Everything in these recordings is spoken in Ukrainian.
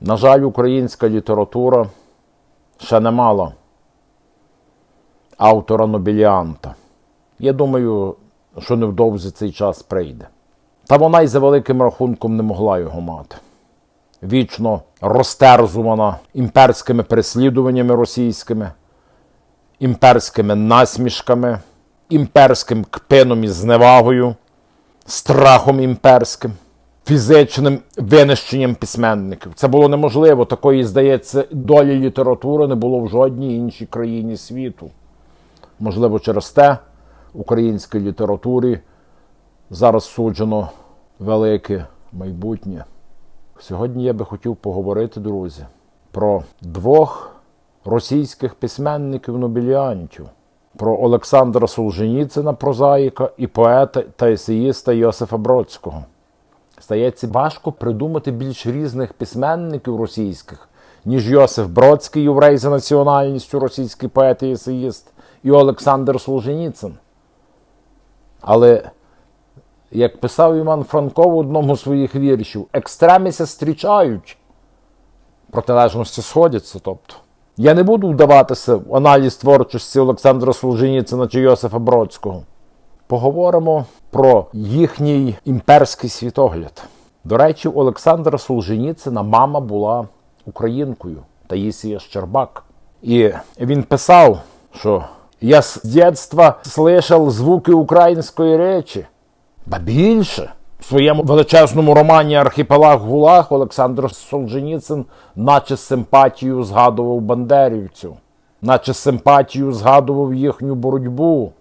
На жаль, українська література ще не мала автора Нобіліанта. Я думаю, що невдовзі цей час прийде. Та вона й за великим рахунком не могла його мати. Вічно розтерзувана імперськими переслідуваннями російськими, імперськими насмішками, імперським кпином і зневагою, страхом імперським, фізичним винищенням письменників. Це було неможливо. Такої, здається, долі літератури не було в жодній іншій країні світу. Можливо, через те українській літературі зараз суджено велике майбутнє. Сьогодні я би хотів поговорити, друзі, про двох російських письменників-нобіліантів, про Олександра Солженіцина, прозаїка, і поета та есеїста Йосифа Бродського. Стається важко придумати більш різних письменників російських, ніж Йосиф Бродський, єврей за національністю, російський поет і есеїст, і Олександр Солженіцин. Але, як писав Іван Франко в одному з своїх віршів, екстреміся зустрічають, протилежності сходяться. Тобто. Я не буду вдаватися в аналіз творчості Олександра Солженіцина чи Йосифа Бродського. Поговоримо про їхній імперський світогляд. До речі, Олександра Солженіцина мама була українкою Таїсія Щербак. І він писав, що я з дитинства слышав звуки української речі. Ба більше в своєму величезному романі Архіпелаг Гулаг Олександр Солженіцин, наче з симпатією згадував бандерівців, наче з симпатією згадував їхню боротьбу.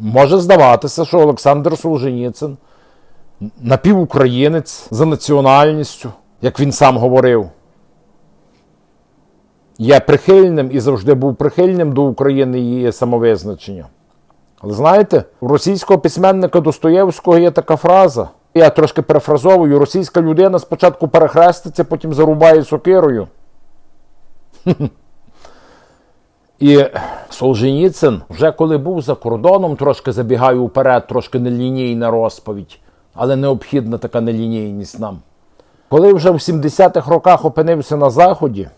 Може здаватися, що Олександр Солженіцин напівукраїнець за національністю, як він сам говорив. Є прихильним і завжди був прихильним до України і її самовизначення. Але знаєте, у російського письменника Достоєвського є така фраза. Я трошки перефразовую: російська людина спочатку перехреститься, потім зарубає сокирою. І Солженіцин, вже коли був за кордоном, трошки забігаю вперед, трошки нелінійна розповідь, але необхідна така нелінійність нам. Коли вже в 70-х роках опинився на Заході,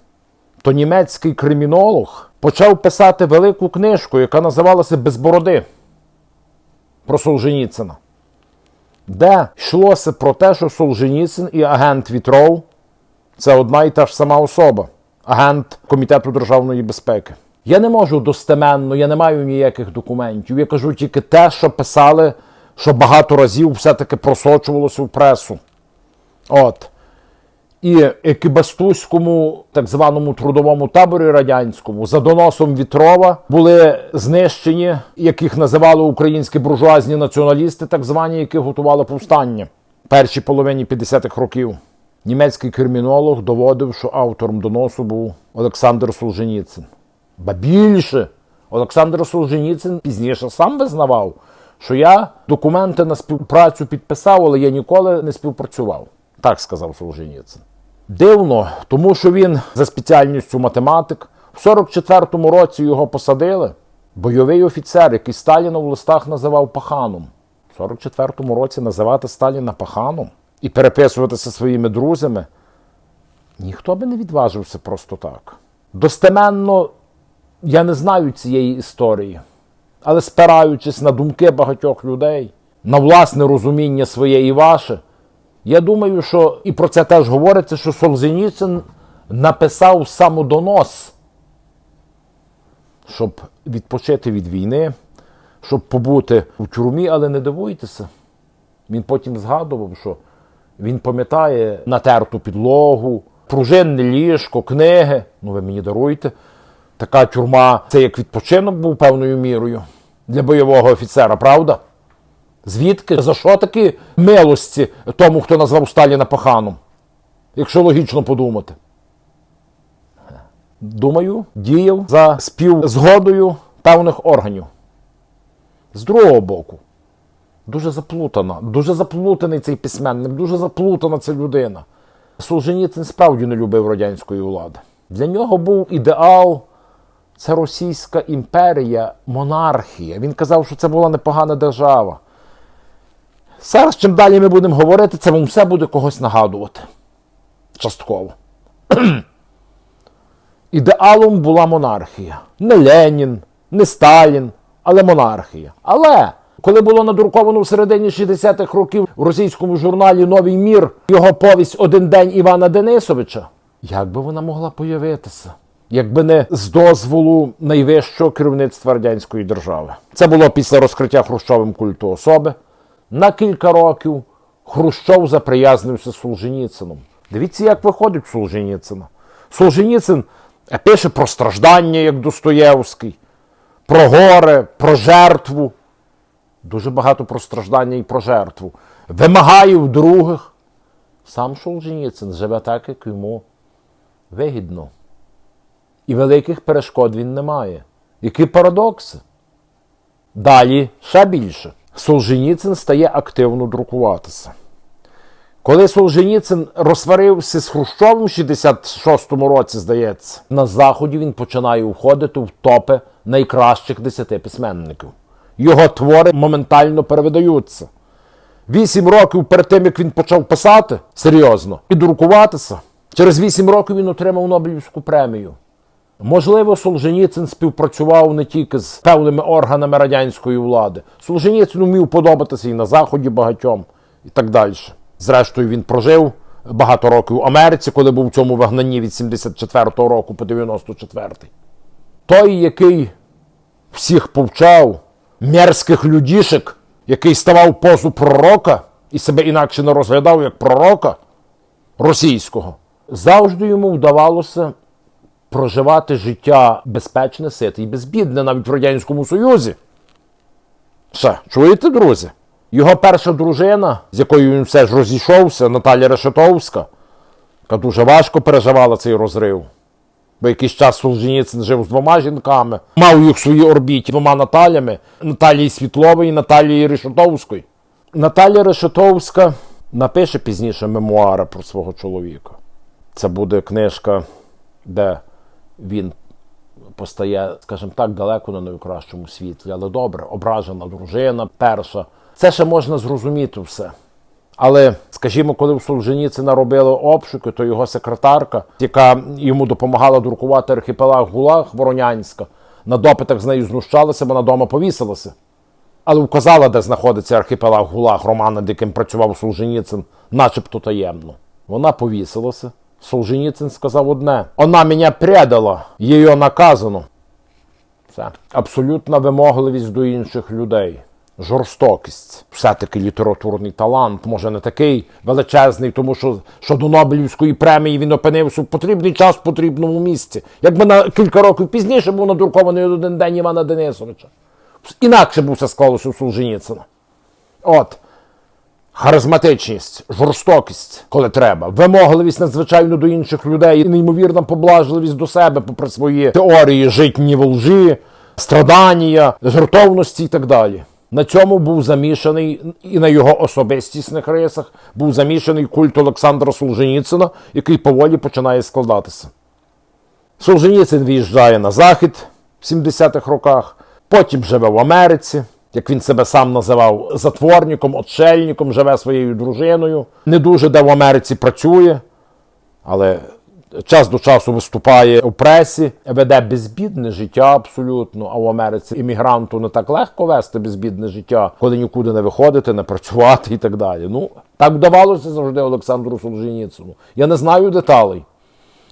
то німецький кримінолог почав писати велику книжку, яка називалася Без бороди про Солженіцина, де йшлося про те, що Солженіцин і агент Вітров це одна і та ж сама особа, агент Комітету державної безпеки. Я не можу достеменно, я не маю ніяких документів. Я кажу тільки те, що писали, що багато разів все-таки просочувалося в пресу. От. І Екібастузькому так званому трудовому таборі радянському за доносом Вітрова були знищені, яких називали українські буржуазні націоналісти, так звані, які готували повстання в першій половині 50-х років. Німецький кримінолог доводив, що автором доносу був Олександр Солженіцин. Ба більше, Олександр Солженіцин пізніше сам визнавав, що я документи на співпрацю підписав, але я ніколи не співпрацював. Так сказав Солженіцин. Дивно, тому що він за спеціальністю математик. В 44-му році його посадили. Бойовий офіцер, який Сталіна в листах називав паханом. В 44-му році називати Сталіна паханом і переписуватися своїми друзями. Ніхто би не відважився просто так. Достеменно я не знаю цієї історії, але спираючись на думки багатьох людей, на власне розуміння своє і ваше, я думаю, що і про це теж говориться, що Солзеніцин написав самодонос, щоб відпочити від війни, щоб побути в тюрмі, але не дивуйтеся. Він потім згадував, що він пам'ятає натерту підлогу, пружинне ліжко, книги. Ну, ви мені даруйте. Така тюрма це як відпочинок був певною мірою для бойового офіцера, правда? Звідки? За що такі милості тому, хто назвав Сталіна паханом? Якщо логічно подумати. Думаю, діяв за співзгодою певних органів. З другого боку, дуже заплутана, дуже заплутаний цей письменник, дуже заплутана ця людина. Солженіцин справді не любив радянської влади. Для нього був ідеал. Це Російська імперія, монархія. Він казав, що це була непогана держава. Зараз, чим далі ми будемо говорити, це вам все буде когось нагадувати. Частково. Ідеалом була монархія. Не Ленін, не Сталін, але монархія. Але коли було надруковано в середині 60-х років в російському журналі Новий мір його повість Один день Івана Денисовича, як би вона могла появитися? Якби не з дозволу найвищого керівництва радянської держави. Це було після розкриття Хрущовим культу особи. На кілька років Хрущов заприязнився з Солженіцином. Дивіться, як виходить Солженіцина. Солженіцин пише про страждання, як Достоєвський, про горе, про жертву. Дуже багато про страждання і про жертву. Вимагає в других. Сам Солженіцин живе так, як йому вигідно. І великих перешкод він не має. Які парадокси? Далі ще більше. Солженіцин стає активно друкуватися. Коли Солженіцин розсварився з Хрущовим в 66-му році, здається, на Заході він починає входити в топи найкращих десяти письменників. Його твори моментально перевидаються. Вісім років перед тим, як він почав писати серйозно і друкуватися, через вісім років він отримав Нобелівську премію. Можливо, Солженіцин співпрацював не тільки з певними органами радянської влади. Солженіцин вмів подобатися і на Заході багатьом, і так далі. Зрештою, він прожив багато років в Америці, коли був в цьому вигнанні від 74-го року по 94-й. Той, який всіх повчав, мерзких людішек, який ставав позу пророка і себе інакше не розглядав як пророка російського, завжди йому вдавалося проживати життя безпечне, сите і безбідне навіть в Радянському Союзі. Все, чуєте, друзі? Його перша дружина, з якою він все ж розійшовся, Наталя Решетовська, яка дуже важко переживала цей розрив. Бо якийсь час Солженіцин жив з двома жінками, мав їх в своїй орбіті двома Наталями Наталії Світлової Наталії Решетовської. Наталя Решетовська напише пізніше мемуари про свого чоловіка. Це буде книжка, де він постає, скажімо так, далеко на найкращому світлі, але добре, ображена дружина перша. Це ще можна зрозуміти все. Але, скажімо, коли в Солженіцина робили обшуки, то його секретарка, яка йому допомагала друкувати архіпелаг Гулаг Воронянська, на допитах з нею знущалася, вона дома повісилася. Але вказала, де знаходиться архіпелаг Гулаг Роман, над яким працював Солженіцин, начебто таємно. Вона повісилася. Солженіцин сказав одне: вона мене предала, її наказано. Все. Абсолютна вимогливість до інших людей. Жорстокість. Все-таки літературний талант, може не такий величезний, тому що, що до Нобелівської премії він опинився в потрібний час в потрібному місці. Якби на кілька років пізніше був надрукований один день Івана Денисовича. Інакше б все склалося у Солженіцина. От. Харизматичність, жорстокість, коли треба, вимогливість надзвичайно до інших людей, і неймовірна поблажливість до себе, попри свої теорії житні во лжі, страдання, жертовності і так далі. На цьому був замішаний і на його особистісних рисах був замішаний культ Олександра Солженіцина, який поволі починає складатися. Солженіцин виїжджає на захід в 70-х роках, потім живе в Америці, як він себе сам називав, затворником, отшельником, живе своєю дружиною. Не дуже де в Америці працює, але час до часу виступає у пресі, веде безбідне життя абсолютно. А в Америці іммігранту не так легко вести безбідне життя, коли нікуди не виходити, не працювати і так далі. Ну, так вдавалося завжди Олександру Солженіцину. Я не знаю деталей.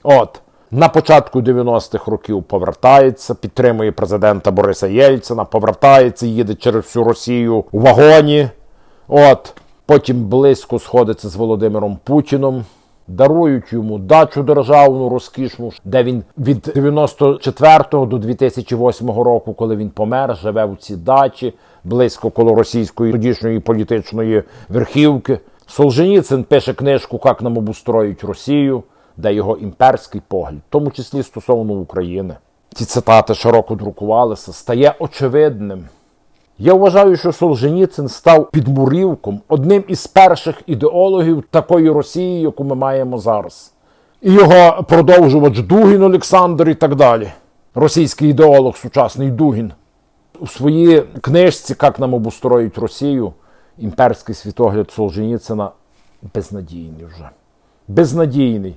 От. На початку 90-х років повертається, підтримує президента Бориса Єльцина, повертається, їде через всю Росію у вагоні. От. Потім близько сходиться з Володимиром Путіном. Дарують йому дачу державну розкішну, де він від 94 до 2008 року, коли він помер, живе в цій дачі, близько коло російської тодішньої політичної верхівки. Солженіцин пише книжку «Як нам обустроїть Росію, де його імперський погляд, в тому числі стосовно України. Ці цитати широко друкувалися, стає очевидним. Я вважаю, що Солженіцин став підмурівком, одним із перших ідеологів такої Росії, яку ми маємо зараз. І його продовжувач Дугін Олександр і так далі. Російський ідеолог, сучасний Дугін. У своїй книжці «Як нам обустроїть Росію, імперський світогляд Солженіцина безнадійний вже. Безнадійний.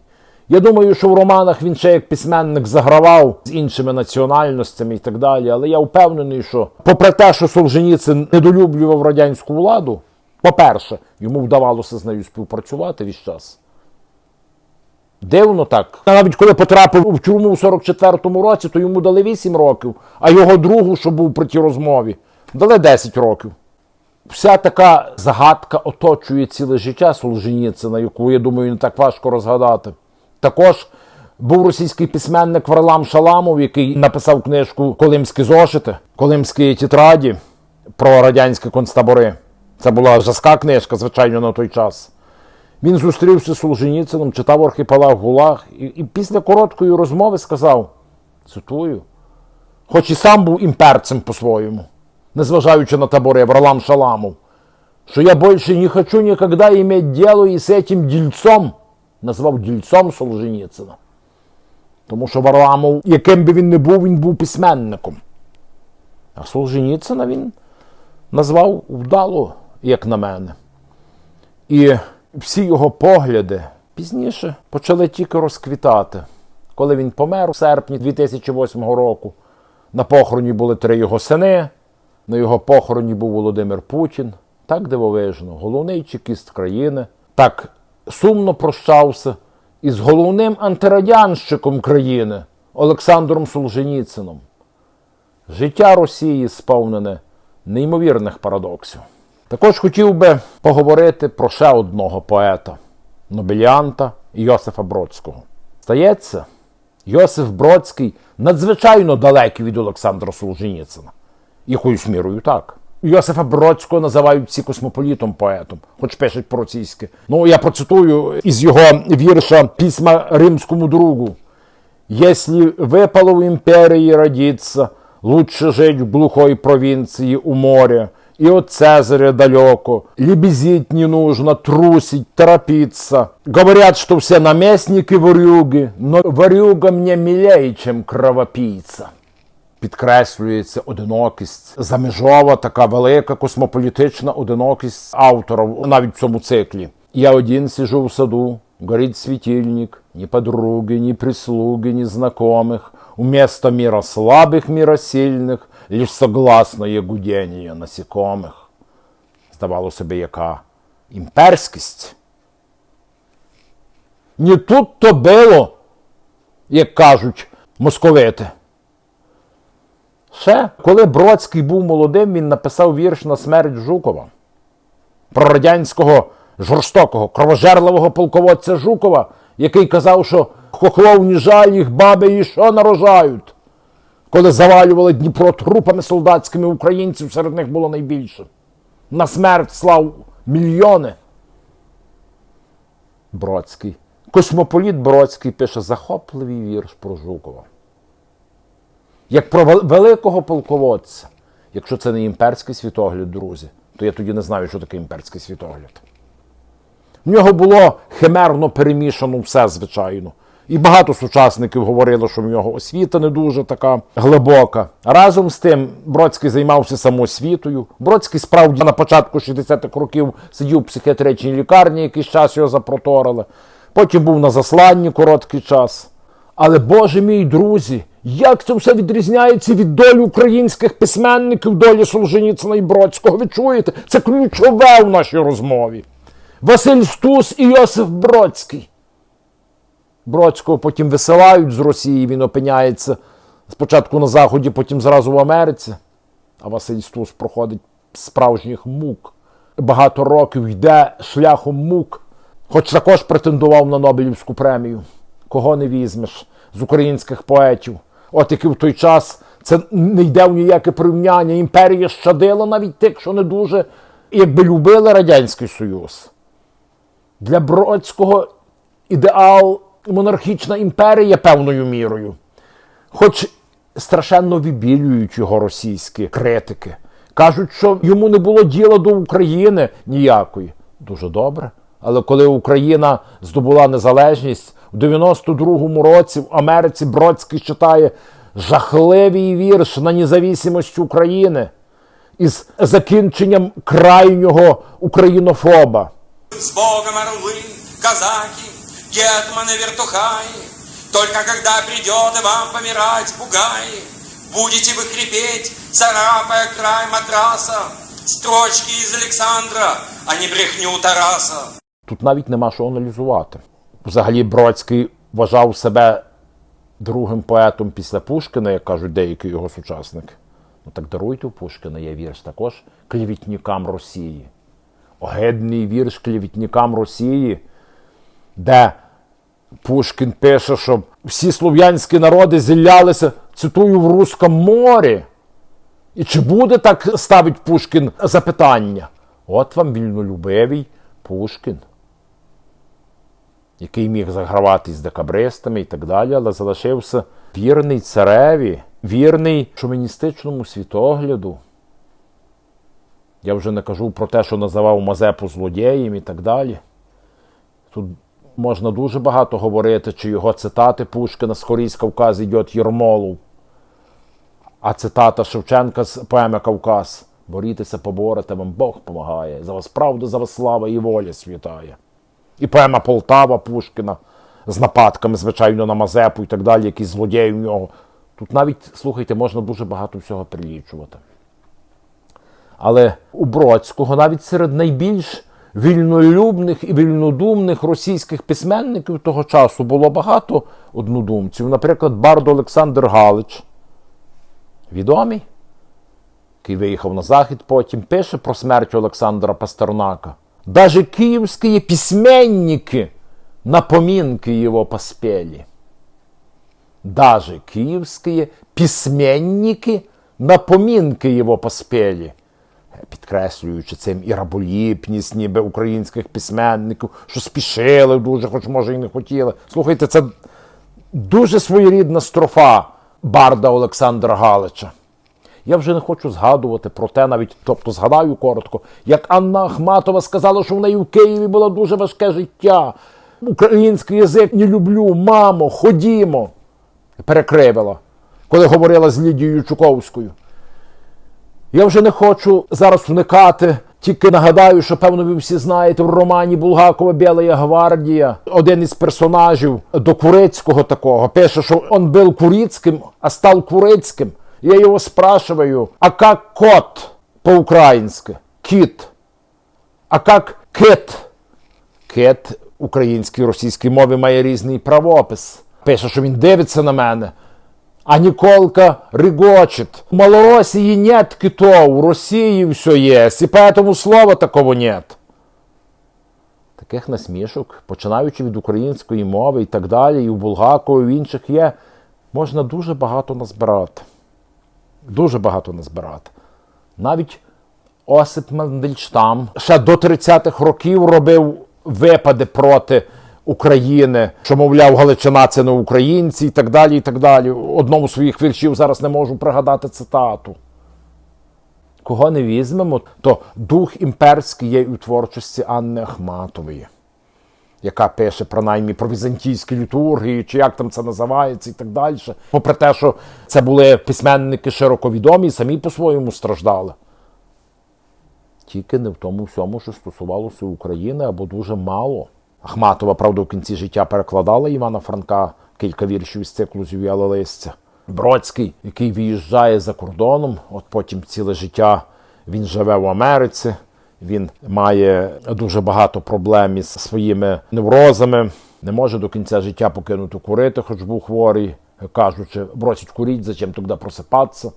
Я думаю, що в романах він ще як письменник загравав з іншими національностями і так далі. Але я впевнений, що попри те, що Солженіцин недолюблював радянську владу, по-перше, йому вдавалося з нею співпрацювати весь час. Дивно так. Навіть коли потрапив в тюрму в 44-му році, то йому дали 8 років, а його другу, що був при тій розмові, дали 10 років. Вся така загадка оточує ціле життя Солженіцина, яку, я думаю, не так важко розгадати. Також був російський письменник Варлам Шаламов, який написав книжку Колимські зошити, Колимські тетраді про радянські концтабори. Це була жаска книжка, звичайно, на той час. Він зустрівся з Солженіцином, читав архіпелаг Гулаг і, і після короткої розмови сказав: цитую, хоч і сам був імперцем по-своєму, незважаючи на табори Варлам Шаламов, що я більше не хочу ніколи иметь діло із цим дільцом, назвав дільцом Солженіцина. Тому що Варламов, яким би він не був, він був письменником. А Солженіцина він назвав вдало, як на мене. І всі його погляди пізніше почали тільки розквітати. Коли він помер у серпні 2008 року, на похороні були три його сини, на його похороні був Володимир Путін. Так дивовижно, головний чекіст країни, так сумно прощався із головним антирадянщиком країни Олександром Солженіцином. Життя Росії сповнене неймовірних парадоксів. Також хотів би поговорити про ще одного поета, нобеліанта Йосифа Бродського. Стається, Йосиф Бродський надзвичайно далекий від Олександра Солженіцина. Якоюсь мірою так. Йосифа Бродського називають всі космополітом поетом, хоч пишуть по-російськи. Ну, я процитую із його вірша письма римському другу. Если выпало в империи родиться, лучше жить в глухой провинции у моря, и от Цезаря далеко. Лебезить не нужно, трусить, торопиться. Говорят, что все наместники ворюги, но ворюга мне милее, чем кровопийца Підкреслюється одинокість, заміжова така велика космополітична одинокість автора навіть в цьому циклі. Я один сижу в саду, горит светильник, ни подруги, ни прислуги, ни знакомых. Вместо мира слабых, мира сильных, лишь согласное гудение насекомых. Здавало собі, яка імперськість. Не тут то було, як кажуть московити. Ще, коли Бродський був молодим, він написав вірш на смерть Жукова про радянського жорстокого, кровожерливого полководця Жукова, який казав, що хохлов не жаль їх баби і що нарожають. Коли завалювали Дніпро трупами солдатськими українців, серед них було найбільше. На смерть слав мільйони. Бродський. Космополіт Бродський пише захопливий вірш про Жукова. Як про великого полководця. Якщо це не імперський світогляд, друзі, то я тоді не знаю, що таке імперський світогляд. В нього було химерно перемішано все, звичайно. І багато сучасників говорили, що в нього освіта не дуже така глибока. Разом з тим, Бродський займався самоосвітою. Бродський справді на початку 60-х років сидів в психіатричній лікарні, якийсь час його запроторили. Потім був на засланні короткий час. Але, Боже мій друзі, як це все відрізняється від долі українських письменників, долі Солженіцина і Бродського. Ви чуєте? Це ключове в нашій розмові. Василь Стус і Йосиф Бродський. Бродського потім висилають з Росії, він опиняється спочатку на Заході, потім зразу в Америці. А Василь Стус проходить справжніх мук. Багато років йде шляхом мук, хоч також претендував на Нобелівську премію. Кого не візьмеш з українських поетів. От які в той час це не йде в ніяке порівняння. Імперія щадила навіть тих, що не дуже, якби любили Радянський Союз. Для Бродського ідеал монархічна імперія певною мірою. Хоч страшенно вибілюють його російські критики. Кажуть, що йому не було діла до України ніякої. Дуже добре. Але коли Україна здобула незалежність, у 92-му році в Америці Бродський читає жахливий вірш на незалежність України із закінченням крайнього українофоба. С Богом орлы, казаки, Гетманы вертухай, только когда придет и вам помирать бугай, будете вы хрипеть, царапая край матраса, строчки из Александра, а не брехню Тараса. Тут навіть нема що аналізувати. Взагалі Бродський вважав себе другим поетом після Пушкіна, як кажуть деякі його сучасники. Ну так даруйте у Пушкіна є вірш також клівітникам Росії. Огидний вірш клівітникам Росії, де Пушкін пише, що всі слов'янські народи зіллялися, цитую, в Русском морі. І чи буде так ставить Пушкін запитання? От вам вільнолюбивий Пушкін, який міг загравати з декабристами і так далі, але залишився вірний цареві, вірний шовіністичному світогляду. Я вже не кажу про те, що називав Мазепу злодієм і так далі. Тут можна дуже багато говорити, чи його цитати Пушкіна з Хорій Кавказ йдет Єрмолов. А цитата Шевченка з поеми Кавказ. Борітеся, поборете, вам Бог помагає. За вас правда, за вас слава і воля світає. І поема Полтава Пушкіна з нападками, звичайно, на Мазепу і так далі, якісь злодії в нього. Тут навіть, слухайте, можна дуже багато всього прилічувати. Але у Бродського навіть серед найбільш вільнолюбних і вільнодумних російських письменників того часу було багато однодумців. Наприклад, Бард Олександр Галич, відомий, який виїхав на захід, потім пише про смерть Олександра Пастернака. Даже київські письменники на поминки його поспели. Даже київські письменники на поминки його поспели. Підкреслюючи цим і раболіпність ніби українських письменників, що спішили дуже, хоч може і не хотіли. Слухайте, це дуже своєрідна строфа Барда Олександра Галича. Я вже не хочу згадувати про те, навіть тобто згадаю коротко, як Анна Ахматова сказала, що в неї в Києві було дуже важке життя. Український язик не люблю, мамо, ходімо. Перекривила, коли говорила з Лідією Чуковською. Я вже не хочу зараз вникати. Тільки нагадаю, що певно ви всі знаєте в романі Булгакова Біла гвардія. Один із персонажів до Курицького такого пише, що він був Курицьким, а став Курицьким. Я його спрашиваю, а як кот по-українськи? Кіт. А як кит? Кит в українській російській мові має різний правопис. Пише, що він дивиться на мене. А Николка регочет. В Малороссии нет китов, в России все есть, и поэтому слова такого нет. Таких насмішок, починаючи від української мови і так далі, і у Булгакова, і в інших є, можна дуже багато назбирати. Дуже багато назбирати. Навіть Осип Мандельштам ще до 30-х років робив випади проти України, що, мовляв, Галичина це не українці і так далі. і так далі. Одному з своїх віршів зараз не можу пригадати цитату. Кого не візьмемо, то дух імперський є у творчості Анни Ахматової, яка пише принаймні про візантійські літургії, чи як там це називається, і так далі. Попри те, що це були письменники широко відомі, і самі по-своєму страждали. Тільки не в тому всьому, що стосувалося України, або дуже мало. Ахматова, правда, в кінці життя перекладала Івана Франка кілька віршів із циклу «Зів'яле листя. Бродський, який виїжджає за кордоном, от потім ціле життя він живе в Америці, він має дуже багато проблем із своїми неврозами, не може до кінця життя покинути курити, хоч був хворий, кажучи, бросить куріть, зачем тоді просипатися.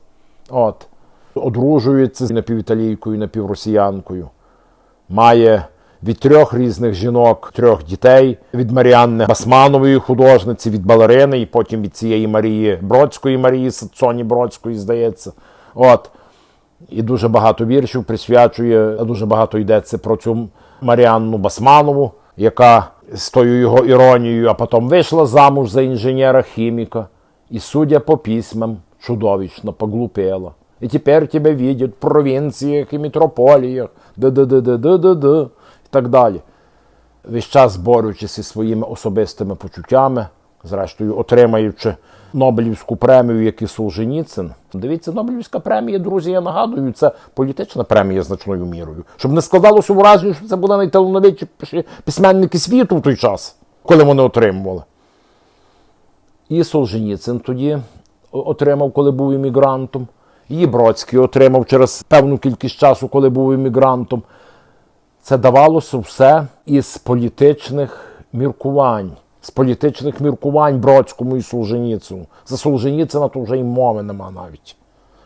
От. Одружується з напівіталійкою, напівросіянкою. Має від трьох різних жінок, трьох дітей, від Маріанни Басманової художниці, від балерини, і потім від цієї Марії Бродської, Марії Соні Бродської, здається. От. І дуже багато віршів присвячує, дуже багато йдеться про цю Маріанну Басманову, яка з тою його іронією, а потім вийшла замуж за інженера-хіміка, і, судя по письмам, чудовищно поглупела. І тепер тебе видять в провінціях і метрополіях, д-д-д-д-д-д-д, і так далі. Весь час борючись зі своїми особистими почуттями, зрештою, отримаючи Нобелівську премію, як і Солженіцин. Дивіться, Нобелівська премія, друзі, я нагадую, це політична премія значною мірою. Щоб не складалося враження, що це були найталановитіші письменники світу в той час. коли вони отримували. І Солженіцин тоді отримав, коли був іммігрантом. І Бродський отримав через певну кількість часу, коли був іммігрантом. Це давалося все із політичних міркувань. З політичних міркувань Бродському і Солженіцину. За Солженіцина то вже й мови нема навіть.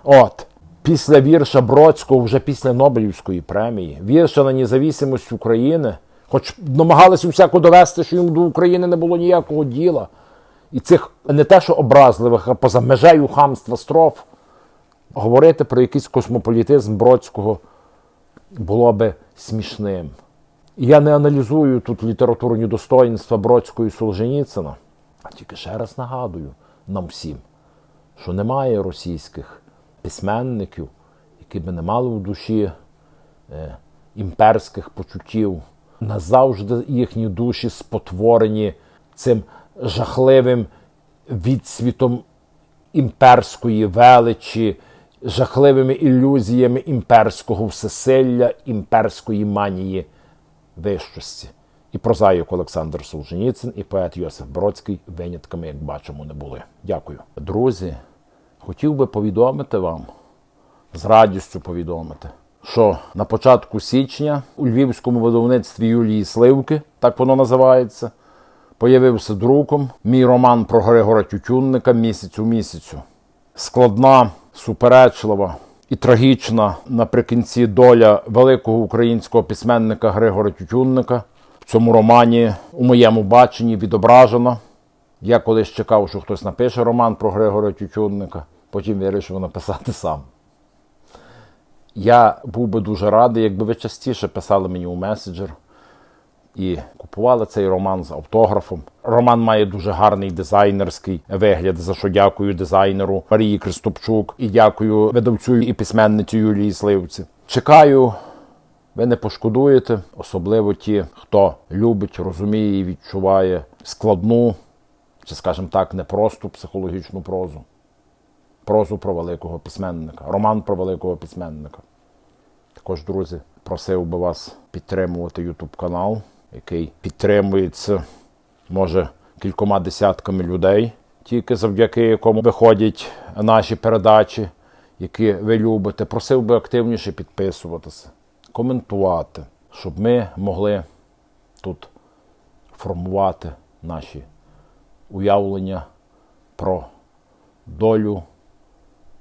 От. Після вірша Бродського, вже після Нобелівської премії, вірша на незалежність України, хоч намагалися всяко довести, що йому до України не було ніякого діла. І цих не те, що образливих, а поза межею хамства строф, говорити про якийсь космополітизм Бродського було би смішним. Я не аналізую тут літературні достоїнства Бродського і Солженіцина, а тільки ще раз нагадую нам всім, що немає російських письменників, які би не мали в душі е, імперських почуттів. Назавжди їхні душі спотворені цим жахливим відсвітом імперської величі, жахливими ілюзіями імперського всесилля, імперської манії вищості. І прозаїк Олександр Солженіцин, і поет Йосиф Бродський винятками, як бачимо, не були. Дякую. Друзі, хотів би повідомити вам, з радістю повідомити, що на початку січня у львівському видавництві Юлії Сливки, так воно називається, появився друком мій роман про Григора Тютюнника місяць у місяцю. Складна, суперечлива і трагічна наприкінці доля великого українського письменника Григора Тютюнника в цьому романі у моєму баченні відображено. Я колись чекав, що хтось напише роман про Григора Тютюнника, потім вирішив написати сам. Я був би дуже радий, якби ви частіше писали мені у меседжер і купували цей роман з автографом. Роман має дуже гарний дизайнерський вигляд, за що дякую дизайнеру Марії Кристопчук і дякую видавцю і письменниці Юлії Сливці. Чекаю, ви не пошкодуєте, особливо ті, хто любить, розуміє і відчуває складну, чи, скажімо так, непросту психологічну прозу. Прозу про великого письменника, роман про великого письменника. Також, друзі, просив би вас підтримувати YouTube канал, який підтримується, може, кількома десятками людей, тільки завдяки якому виходять наші передачі, які ви любите. Просив би активніше підписуватися, коментувати, щоб ми могли тут формувати наші уявлення про долю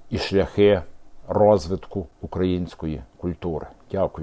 і шляхи розвитку української культури. Дякую.